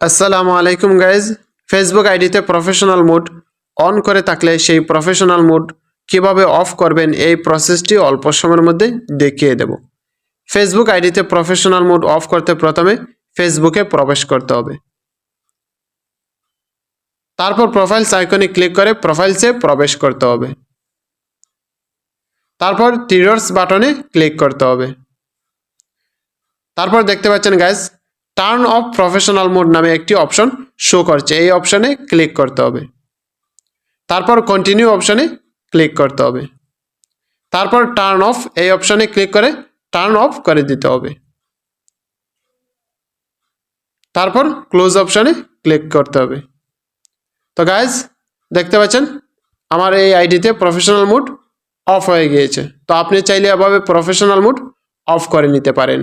আসসালামু আলাইকুম guys Facebook আইডিতে প্রফেশনাল মোড অন করে থাকলে সেই প্রফেশনাল মোড কীভাবে অফ করবেন এই প্রসেসটি অল্প সময়ের মধ্যে দেখিয়ে দেব। ফেসবুক আইডিতে প্রফেশনাল মোড অফ করতে প্রথমে ফেসবুকে প্রবেশ করতে হবে। তারপর প্রোফাইলস আইকনে ক্লিক করে প্রোফাইলসে প্রবেশ করতে হবে। তারপর থ্রিডর্স বাটনে ক্লিক করতে হবে। তারপর দেখতে পাচ্ছেন guys turn off professional mode নামে একটি অপশন শো করছে। এই অপশনে ক্লিক করতে হবে। তারপর কন্টিনিউ অপশনে ক্লিক করতে হবে। তারপর টার্ন অফ এই অপশনে ক্লিক করে টার্ন অফ করে দিতে হবে। তারপর ক্লোজ অপশনে ক্লিক করতে হবে। তো গাইজ দেখতে পাচ্ছেন? আমার এই আইডিতে প্রফেশনাল মুড অফ হয়ে গিয়েছে। তো আপনি চাইলে এভাবে প্রফেশনাল মুড অফ করে নিতে পারেন।